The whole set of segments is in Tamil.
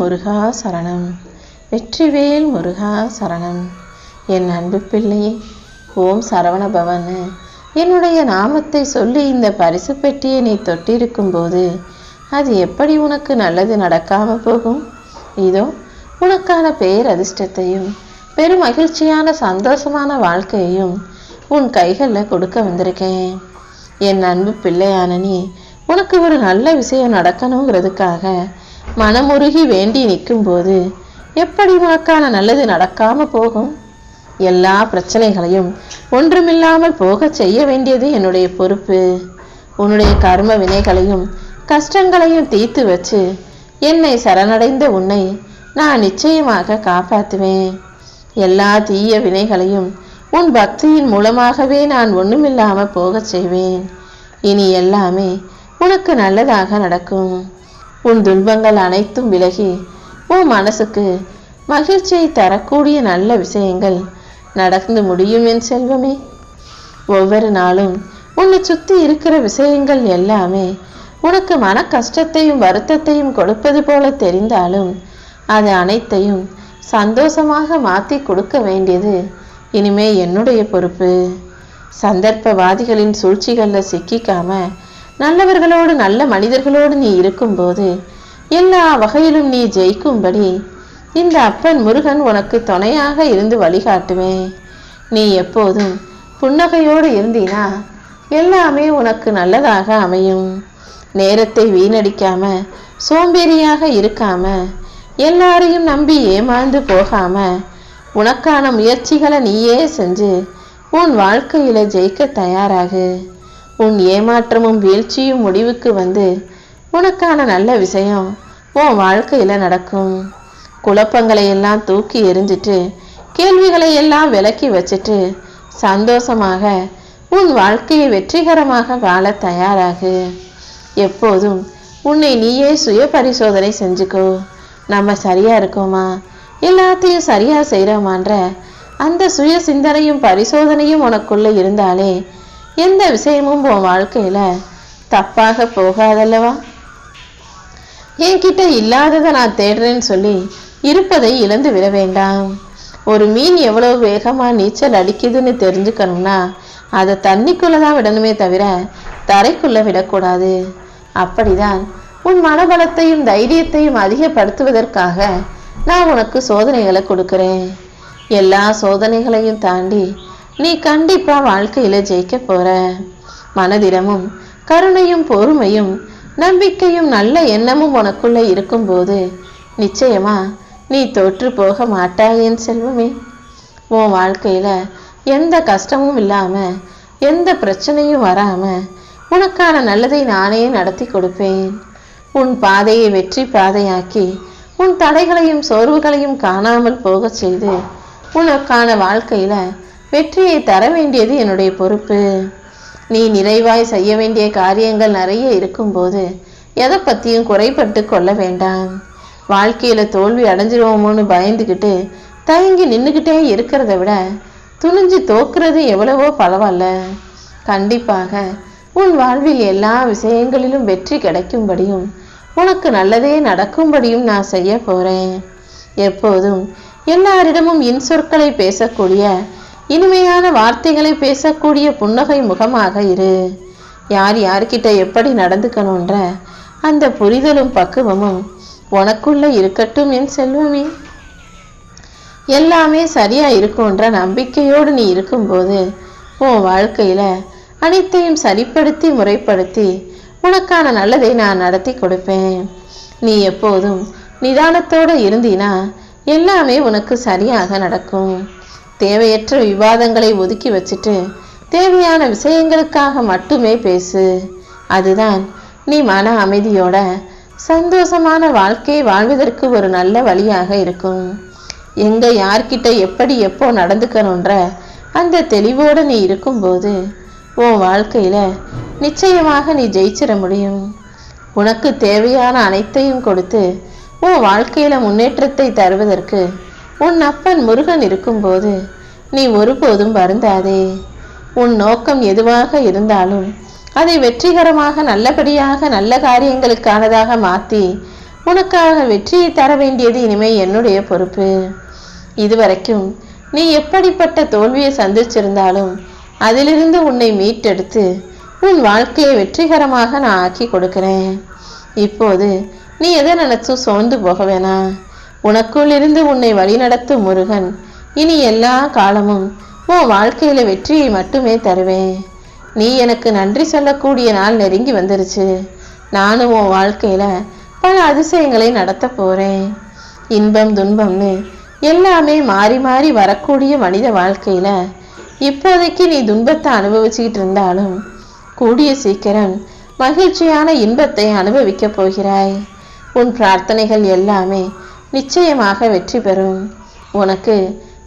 முருகா சரணம். வெற்றிவேல் முருகா சரணம். என் அன்பு பிள்ளையே ஓம் சரவண பவனு என்னுடைய நாமத்தை சொல்லி இந்த பரிசு பெட்டியை நீ தொட்டிருக்கும் போது அது எப்படி உனக்கு நல்லது நடக்காம போகும்? இதோ உனக்கான பேரதிர்ஷ்டத்தையும் பெரும் மகிழ்ச்சியான சந்தோஷமான வாழ்க்கையையும் உன் கைகளில் கொடுக்க வந்திருக்கேன். என் அன்பு பிள்ளையான நீ உனக்கு ஒரு நல்ல விஷயம் நடக்கணுங்கிறதுக்காக மனமுருகி வேண்டி நிற்கும்போது எப்படி உனக்கான நல்லது நடக்காம போகும்? எல்லா பிரச்சனைகளையும் ஒன்றுமில்லாமல் போக செய்ய வேண்டியது என்னுடைய பொறுப்பு. உன்னுடைய கர்ம வினைகளையும் கஷ்டங்களையும் தீர்த்து வச்சு என்னை சரணடைந்த உன்னை நான் நிச்சயமாக காப்பாற்றுவேன். எல்லா தீய வினைகளையும் உன் பக்தியின் மூலமாகவே நான் ஒன்றுமில்லாமல் போகச் செய்வேன். இனி எல்லாமே உனக்கு நல்லதாக நடக்கும். உன் துன்பங்கள் அனைத்தும் விலகி உன் மனசுக்கு மகிழ்ச்சியை தரக்கூடிய நல்ல விஷயங்கள் நடந்து முடியும் என் செல்வமே. ஒவ்வொரு நாளும் உன்னை சுற்றி இருக்கிற விஷயங்கள் எல்லாமே உனக்கு மன கஷ்டத்தையும் வருத்தத்தையும் கொடுப்பது போல தெரிந்தாலும் அது அனைத்தையும் சந்தோஷமாக மாற்றி கொடுக்க வேண்டியது இனிமே என்னுடைய பொறுப்பு. சந்தர்ப்பவாதிகளின் சூழ்ச்சிகளில் சிக்கிக்காம நல்லவர்களோடு நல்ல மனிதர்களோடு நீ இருக்கும்போது எல்லா வகையிலும் நீ ஜெயிக்கும்படி இந்த அப்பன் முருகன் உனக்கு துணையாக இருந்து வழிகாட்டுவேன் நீ எப்போதும் புன்னகையோடு இருந்தீனா எல்லாமே உனக்கு நல்லதாக அமையும். நேரத்தை வீணடிக்காம சோம்பேறியாக இருக்காம எல்லாரையும் நம்பி ஏமாந்து போகாம உனக்கான முயற்சிகளை நீயே செஞ்சு உன் வாழ்க்கையில ஜெயிக்க தயாராகு. உன் ஏமாற்றமும் வீழ்ச்சியும் முடிவுக்கு வந்து உனக்கான நல்ல விஷயம் உன் வாழ்க்கையில் நடக்கும். குழப்பங்களை எல்லாம் தூக்கி எரிஞ்சிட்டு கேள்விகளை எல்லாம் விலக்கி வச்சுட்டு சந்தோஷமாக உன் வாழ்க்கையை வெற்றிகரமாக வாழ தயாராகு. எப்போதும் உன்னை நீயே சுய பரிசோதனை செஞ்சுக்கோ. நம்ம சரியா இருக்கோமா? எல்லாத்தையும் சரியா செய்கிறோமான்ற அந்த சுய சிந்தனையும் பரிசோதனையும் உனக்குள்ளே இருந்தாலே எந்த விஷயமும் உன் வாழ்க்கையில் தப்பாக போகாதல்லவா? என்கிட்ட இல்லாததை நான் தேடுறேன்னு சொல்லி இருப்பதை இழந்து விட வேண்டாம். ஒரு மீன் எவ்வளோ வேகமாக நீச்சல் அடிக்குதுன்னு தெரிஞ்சுக்கணும்னா அதை தண்ணிக்குள்ளே தான் விடணுமே தவிர தரைக்குள்ளே விடக்கூடாது. அப்படிதான் உன் மனபலத்தையும் தைரியத்தையும் அதிகப்படுத்துவதற்காக நான் உனக்கு சோதனைகளை கொடுக்குறேன். எல்லா சோதனைகளையும் தாண்டி நீ கண்டிப்பா வாழ்க்கையில ஜெயிக்க போற. மனதிடமும் கருணையும் பொறுமையும் நம்பிக்கையும் நல்ல எண்ணமும் உனக்குள்ள இருக்கும்போது நிச்சயமா நீ தோற்று போக மாட்டாய் என் செல்வமே. உன் வாழ்க்கையில எந்த கஷ்டமும் இல்லாம எந்த பிரச்சனையும் வராம உனக்கான நல்லதை நானே நடத்தி கொடுப்பேன். உன் பாதையை வெற்றி பாதையாக்கி உன் தடைகளையும் சோர்வுகளையும் காணாமல் போகச் செய்து உனக்கான வாழ்க்கையில வெற்றியை தர வேண்டியது என்னுடைய பொறுப்பு. நீ நிறைவாய் செய்ய வேண்டிய காரியங்கள் நிறைய இருக்கும்போது எதை பற்றியும் குறைபட்டு கொள்ள வேண்டாம். வாழ்க்கையில் தோல்வி அடைஞ்சிருவோமோன்னு பயந்துக்கிட்டு தயங்கி நின்றுக்கிட்டே இருக்கிறத விட துணிஞ்சு தோக்குறது எவ்வளவோ பரவாயில்ல. கண்டிப்பாக உன் வாழ்வில் எல்லா விஷயங்களிலும் வெற்றி கிடைக்கும்படியும் உனக்கு நல்லதே நடக்கும்படியும் நான் செய்ய போகிறேன் எப்போதும் எல்லாரிடமும் இன்சொற்களை பேசக்கூடிய இனிமையான வார்த்தைகளை பேசக்கூடிய புன்னகை முகமாக இரு. யார் யார்கிட்ட எப்படி நடந்துக்கணுன்ற அந்த புரிதலும் பக்குவமும் உனக்குள்ள இருக்கட்டும் என் செல்வமே. எல்லாமே சரியா இருக்கும்ன்ற நம்பிக்கையோடு நீ இருக்கும்போது உன் வாழ்க்கையில அனைத்தையும் சரிப்படுத்தி முறைப்படுத்தி உனக்கான நல்லதை நான் நடத்தி கொடுப்பேன். நீ எப்போதும் நிதானத்தோடு இருந்தினா எல்லாமே உனக்கு சரியாக நடக்கும். தேவையற்ற விவாதங்களை ஒதுக்கி வச்சுட்டு தேவையான விஷயங்களுக்காக மட்டுமே பேசு. அதுதான் நீ மன அமைதியோட சந்தோஷமான வாழ்க்கையை வாழ்வதற்கு ஒரு நல்ல வழியாக இருக்கும். எங்க யார்கிட்ட எப்படி எப்போ நடந்துக்கணுன்ற அந்த தெளிவோடு நீ இருக்கும்போது உன் வாழ்க்கையில் நிச்சயமாக நீ ஜெயிச்சிட முடியும். உனக்கு தேவையான அனைத்தையும் கொடுத்து உன் வாழ்க்கையில் முன்னேற்றத்தை தருவதற்கு உன் அப்பன் முருகன் இருக்கும்போது நீ ஒருபோதும் வருந்தாதே. உன் நோக்கம் எதுவாக இருந்தாலும் அதை வெற்றிகரமாக நல்லபடியாக நல்ல காரியங்களுக்கானதாக மாற்றி உனக்காக வெற்றியை தர வேண்டியது இனிமே என்னுடைய பொறுப்பு. இதுவரைக்கும் நீ எப்படிப்பட்ட தோல்வியை சந்திச்சிருந்தாலும் அதிலிருந்து உன்னை மீட்டெடுத்து உன் வாழ்க்கையை வெற்றிகரமாக நான் ஆக்கி கொடுக்கிறேன். இப்போது நீ எதை நினைச்சும் சோர்ந்து போக வேணாம் உனக்குள் இருந்து உன்னை வழிநடத்தும் முருகன். இனி எல்லா காலமும் உன் வாழ்க்கையில வெற்றியை மட்டுமே தருவேன். நீ எனக்கு நன்றி சொல்லக்கூடிய நாள் நெருங்கி வந்துருச்சு. நானும் உன் வாழ்க்கையில பல அதிசயங்களை நடத்த போறேன். இன்பம் துன்பம்னு எல்லாமே மாறி மாறி வரக்கூடிய மனித வாழ்க்கையில இப்போதைக்கு நீ துன்பத்தை அனுபவிச்சுக்கிட்டு இருந்தாலும் கூடிய சீக்கிரம் மகிழ்ச்சியான இன்பத்தை அனுபவிக்க போகிறாய். உன் பிரார்த்தனைகள் எல்லாமே நிச்சயமாக வெற்றி பெறும். உனக்கு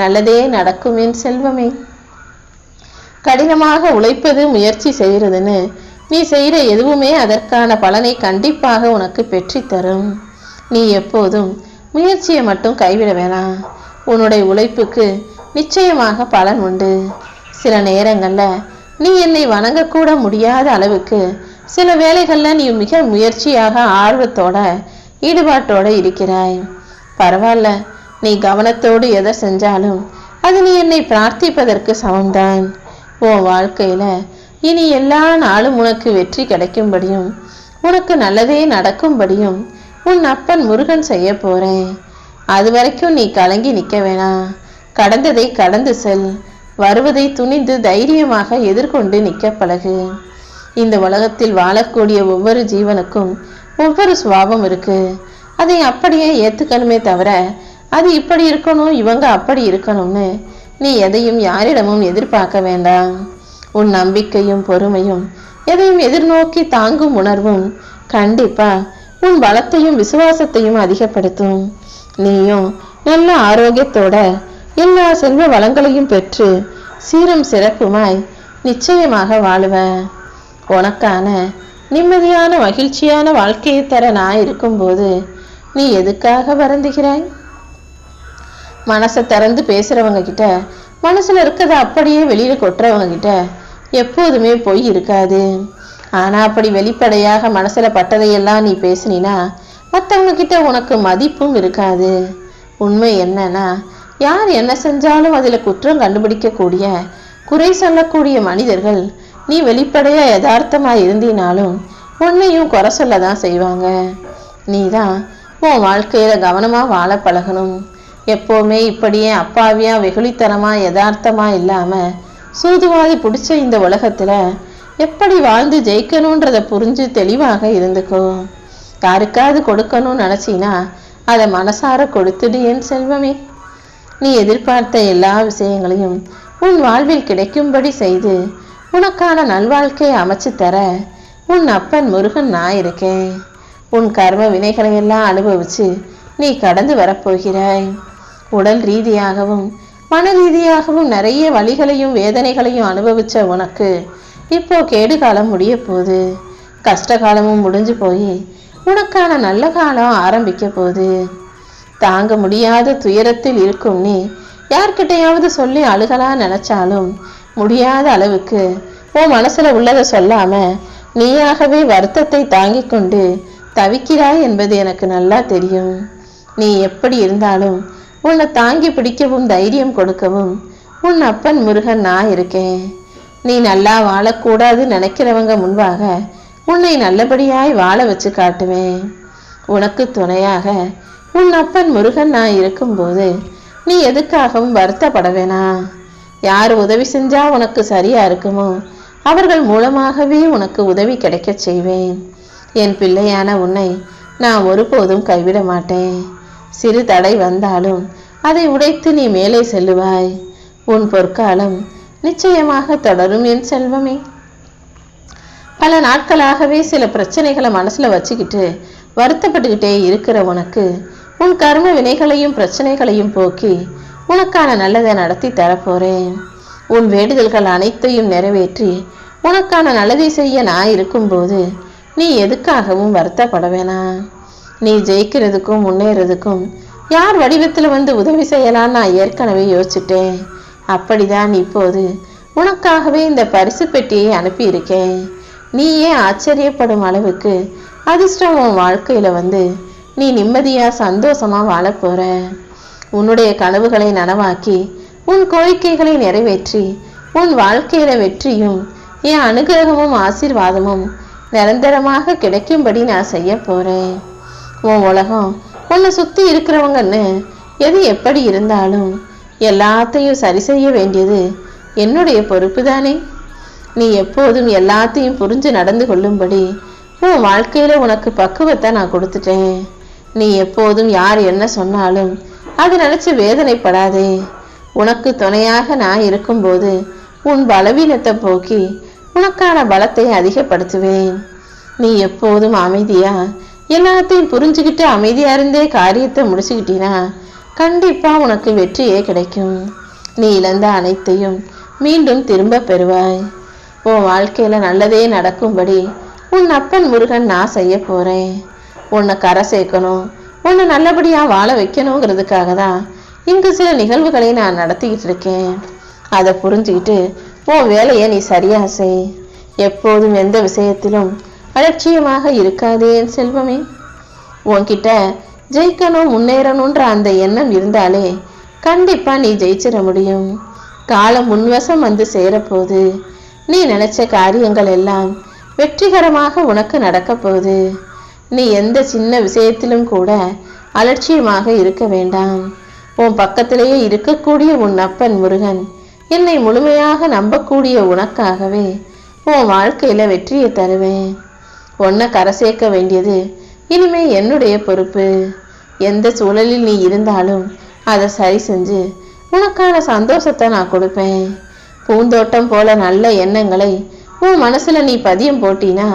நல்லதே நடக்கும் என் செல்வமே. கடினமாக உழைப்பது முயற்சி செய்கிறதுன்னு நீ செய்கிற எதுவுமே அதற்கான பலனை கண்டிப்பாக உனக்கு பெற்றித்தரும் நீ எப்போதும் முயற்சியை மட்டும் கைவிட வேணாம். உன்னுடைய உழைப்புக்கு நிச்சயமாக பலன் உண்டு. சில நேரங்களில் நீ என்னை வணங்கக்கூட முடியாத அளவுக்கு சில வேளைகளில் நீ மிக முயற்சியாக ஆர்வத்தோட ஈடுபாட்டோடு இருக்கிறாய். பரவாயில்ல நீ கவனத்தோடு எதை செஞ்சாலும் அது நீ என்னை பிரார்த்திப்பதற்கு சமம்தான். உன் வாழ்க்கையில இனி எல்லா நாளும் உனக்கு வெற்றி கிடைக்கும்படியும் உனக்கு நல்லதே நடக்கும்படியும் உன் அப்பன் முருகன் செய்ய போறேன். அது வரைக்கும் நீ கலங்கி நிற்க வேணாம் கடந்ததை கடந்து செல். வருவதை துணிந்து தைரியமாக எதிர்கொண்டு நிற்க பழகு. இந்த உலகத்தில் வாழக்கூடிய ஒவ்வொரு ஜீவனுக்கும் ஒவ்வொரு சுவாபம் இருக்கு. அதை அப்படியே ஏத்துக்கணுமே தவிர அது இப்படி இருக்கணும் இவங்க அப்படி இருக்கணும்னு நீ எதையும் யாரிடமும் எதிர்பார்க்க வேண்டாம். உன் நம்பிக்கையும் பொறுமையும் எதையும் எதிர்நோக்கி தாங்கும் உணர்வும் கண்டிப்பா உன் பலத்தையும் விசுவாசத்தையும் அதிகப்படுத்தும். நீயும் நல்ல ஆரோக்கியத்தோட எல்லா செல்வ வளங்களையும் பெற்று சீரும் சிறப்புமாய் நிச்சயமாக வாழுவ. உனக்கான நிம்மதியான மகிழ்ச்சியான வாழ்க்கையை தர நான் இருக்கும்போது நீ எதுக்காக வருந்துகிறாய்? மனசை திறந்து பேசுறவங்க கிட்ட மனசுல இருக்கத அப்படியே வெளியில கொட்டுறவங்க கிட்ட எப்போதுமே பொய் இருக்காது. ஆனா அப்படி வெளிப்படையாக மனசுல பட்டதையெல்லாம் நீ பேசினா மற்றவங்க கிட்ட உனக்கு மதிப்பும் இருக்காது. உண்மை என்னன்னா யார் என்ன செஞ்சாலும் அதில் குற்றம் கண்டுபிடிக்கக்கூடிய குறை சொல்லக்கூடிய மனிதர்கள் நீ வெளிப்படையாக யதார்த்தமாக இருந்தினாலும் உன்னையும் குறை சொல்ல தான் செய்வாங்க. நீதான் உன் வாழ்க்கையில் கவனமாக வாழ பழகணும்? எப்போவுமே இப்படியே அப்பாவியா வெகுளித்தனமாக யதார்த்தமாக இல்லாமல் சூதுவாதி பிடிச்ச இந்த உலகத்தில் எப்படி வாழ்ந்து ஜெயிக்கணுன்றத புரிஞ்சு தெளிவாக இருந்துக்கோ. யாருக்காவது கொடுக்கணும்னு நினச்சின்னா அதை மனசார கொடுத்துடு என் செல்வமே. நீ எதிர்பார்த்த எல்லா விஷயங்களையும் உன் வாழ்வில் கிடைக்கும்படி செய்து உனக்கான நல்வாழ்க்கையை அமைச்சு தர உன் அப்பன் முருகன் நான் இருக்கேன். உன் கர்ம வினைகளையெல்லாம் அனுபவித்து அனுபவிச்சு நீ கடந்து வரப்போகிறாய். உடல் ரீதியாகவும் மன ரீதியாகவும் நிறைய வலிகளையும் வேதனைகளையும் அனுபவித்த உனக்கு இப்போ கேடு காலம் முடிய போகுது. கஷ்ட காலமும் முடிஞ்சு போய் உனக்கான நல்ல காலம் ஆரம்பிக்க போகுது. தாங்க முடியாத துயரத்தில் இருக்கும் நீ யார்கிட்டையாவது சொல்லி அழுகலா நினைச்சாலும் முடியாத அளவுக்கு உன் மனசுல உள்ளதை சொல்லாம நீயாகவே வருத்தத்தை தாங்கிக் கொண்டு தவிக்கிறாய் என்பது எனக்கு நல்லா தெரியும். நீ எப்படி இருந்தாலும் உன்னை தாங்கி பிடிக்கவும் தைரியம் கொடுக்கவும் உன் அப்பன் முருகன் நான் இருக்கேன். நீ நல்லா வாழக்கூடாதுன்னு நினைக்கிறவங்க முன்பாக உன்னை நல்லபடியாய் வாழ வச்சு காட்டுவேன். உனக்கு துணையாக உன் அப்பன் முருகன் நான் இருக்கும்போது நீ எதுக்காகவும் வருத்தப்பட வேணாம் யார் உதவி செஞ்சா உனக்கு சரியா இருக்குமோ அவர்கள் மூலமாகவே உனக்கு உதவி கிடைக்கச் செய்வேன். என் பிள்ளையான உன்னை நான் ஒருபோதும் கைவிட மாட்டேன். சிறு தடை வந்தாலும் அதை உடைத்து நீ மேலே செல்லுவாய். உன் பொற்காலம் நிச்சயமாக தொடரும் என் செல்வமே. பல நாட்களாகவே சில பிரச்சனைகளை மனசில் வச்சுக்கிட்டு வருத்தப்பட்டுக்கிட்டே இருக்கிற உனக்கு உன் கர்ம வினைகளையும் பிரச்சனைகளையும் போக்கி உனக்கான நல்லதை நடத்தி தரப்போறேன். உன் வேண்டுதல்கள் அனைத்தையும் நிறைவேற்றி உனக்கான நல்லதை செய்ய நான் இருக்கும்போது நீ எதுக்காகவும் வருத்தப்பட வேணாம் நீ ஜெயிக்கிறதுக்கும் முன்னேறதுக்கும் யார் வடிவத்தில் வந்து உதவி செய்யலாம்னு நான் ஏற்கனவே யோசிச்சிட்டேன். அப்படிதான் இப்போது உனக்காகவே இந்த பரிசு பெட்டியை அனுப்பியிருக்கேன். நீயே ஆச்சரியப்படும் அளவுக்கு அதிர்ஷ்டம் உன் வாழ்க்கையில் வந்து நீ நிம்மதியாக சந்தோஷமாக வாழப் போற. உன்னுடைய கனவுகளை நனவாக்கி உன் கோரிக்கைகளை நிறைவேற்றி உன் வாழ்க்கையில வெற்றியும் என் அனுகிரகமும் ஆசீர்வாதமும் நிரந்தரமாக கிடைக்கும்படி நான் செய்ய போறேன். உன் உலகம் உன்னை சுத்தி இருக்கிறவங்கன்னு எது எப்படி இருந்தாலும் எல்லாத்தையும் சரி செய்ய வேண்டியது என்னுடைய பொறுப்பு தானே நீ எப்போதும் எல்லாத்தையும் புரிஞ்சு நடந்து கொள்ளும்படி உன் வாழ்க்கையில உனக்கு பக்குவத்தை நான் கொடுத்துட்டேன். நீ எப்போதும் யார் என்ன சொன்னாலும் அதை நினைச்சு வேதனைப்படாதே. உனக்கு துணையாக நான் இருக்கும்போது உன் பலவீனத்தை போக்கி உனக்கான பலத்தை அதிகப்படுத்துவேன். நீ எப்போதும் அமைதியா? எல்லாத்தையும் புரிஞ்சுக்கிட்டு அமைதியா இருந்தே காரியத்தை முடிச்சுக்கிட்டீனா கண்டிப்பா உனக்கு வெற்றியே கிடைக்கும். நீ இழந்த அனைத்தையும் மீண்டும் திரும்ப பெறுவாய். உன் வாழ்க்கையில நல்லதே நடக்கும்படி உன் அப்பன் முருகன் நான் செய்ய போறேன். உன்னை கரை சேர்க்கணும் உன்னை நல்லபடியாக வாழ வைக்கணுங்கிறதுக்காக தான் இங்கு சில நிகழ்வுகளை நான் நடத்திக்கிட்டு இருக்கேன். அதை புரிஞ்சுக்கிட்டு உன் வேலையை நீ சரியா செய். எப்போதும் எந்த விஷயத்திலும் அலட்சியமாக இருக்காதே என் செல்வமே. உன்கிட்ட ஜெயிக்கணும் முன்னேறணுன்ற அந்த எண்ணம் இருந்தாலே கண்டிப்பாக நீ ஜெயிச்சிட முடியும். காலம் முன்வசம் வந்து சேரப்போகுது. நீ நினைச்ச காரியங்கள் எல்லாம் வெற்றிகரமாக உனக்கு நடக்க போகுது. நீ எந்த சின்ன விஷயத்திலும் கூட அலட்சியமாக இருக்க வேண்டாம். உன் பக்கத்திலேயே இருக்கக்கூடிய உன் அப்பன் முருகன் என்னை முழுமையாக நம்பக்கூடிய உனக்காகவே உன் வாழ்க்கையில் வெற்றியை தருவேன். உன்னை கரை சேர்க்க வேண்டியது இனிமே என்னுடைய பொறுப்பு. எந்த சூழலில் நீ இருந்தாலும் அதை சரி செஞ்சு உனக்கான சந்தோஷத்தை நான் கொடுப்பேன். பூந்தோட்டம் போல நல்ல எண்ணங்களை உன் மனசில் நீ பதியம் போட்டினா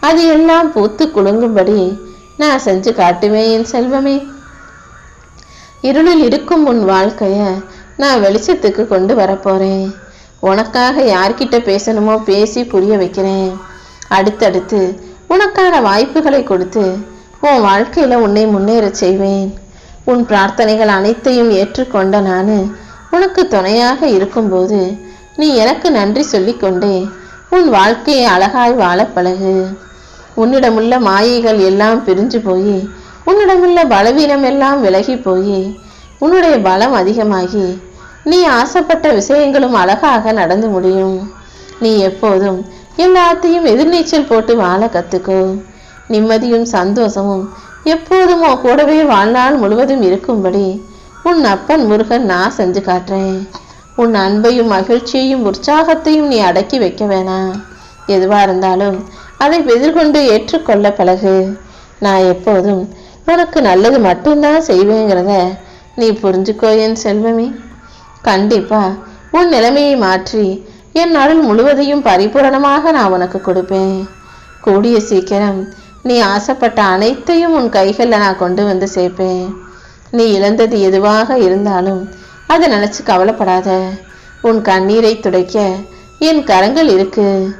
அது எல்லாம் பூத்து குலுங்கும்படி நான் செஞ்சு காட்டுவேன் என் செல்வமே. இருளில் இருக்கும் உன் வாழ்க்கையை நான் வெளிச்சத்துக்கு கொண்டு வரப்போகிறேன் உனக்காக யார்கிட்ட பேசணுமோ பேசி புரிய வைக்கிறேன். அடுத்தடுத்து உனக்கான வாய்ப்புகளை கொடுத்து உன் வாழ்க்கையில் உன்னை முன்னேறச் செய்வேன். உன் பிரார்த்தனைகள் அனைத்தையும் ஏற்றுக்கொண்ட நான் உனக்கு துணையாக இருக்கும்போது நீ எனக்கு நன்றி சொல்லிக்கொண்டே உன் வாழ்க்கையை அழகாய் வாழ பழகு. உன்னிடமுள்ள மாயைகள் எல்லாம் பிரிஞ்சு போய் உன்னிடமுள்ள பலவீனம் எல்லாம் விலகி போய் உன்னுடைய பலம் அதிகமாகி நீ ஆசைப்பட்ட விஷயங்களும் அழகாக நடந்து முடியும். நீ எப்போதும் எல்லாத்தையும் எதிர்நீச்சல் போட்டு வாழ கத்துக்கோ. நிம்மதியும் சந்தோஷமும் எப்போதும் உன் கூடவே வாழ்நாள் முழுவதும் இருக்கும்படி உன் அப்பன் முருகன் நான் செஞ்சு காட்டுறேன். உன் அன்பையும் மகிழ்ச்சியையும் உற்சாகத்தையும் நீ அடக்கி வைக்க வேணாம். எதுவாக இருந்தாலும் அதை எதிர்கொண்டு ஏற்றுக்கொள்ள பழகு. நான் எப்போதும் உனக்கு நல்லது மட்டும்தான் செய்வேங்கிறத நீ புரிஞ்சுக்கோ என் செல்வமே. கண்டிப்பா. உன் நிலைமையை மாற்றி என் அருள் முழுவதையும் பரிபூரணமாக நான் உனக்கு கொடுப்பேன். கூடிய சீக்கிரம் நீ ஆசைப்பட்ட அனைத்தையும் உன் கைகளில் நான் கொண்டு வந்து சேர்ப்பேன். நீ இழந்தது எதுவாக இருந்தாலும் அதை நினச்சி கவலைப்படாத. உன் கண்ணீரை துடைக்க என் கரங்கள் இருக்குது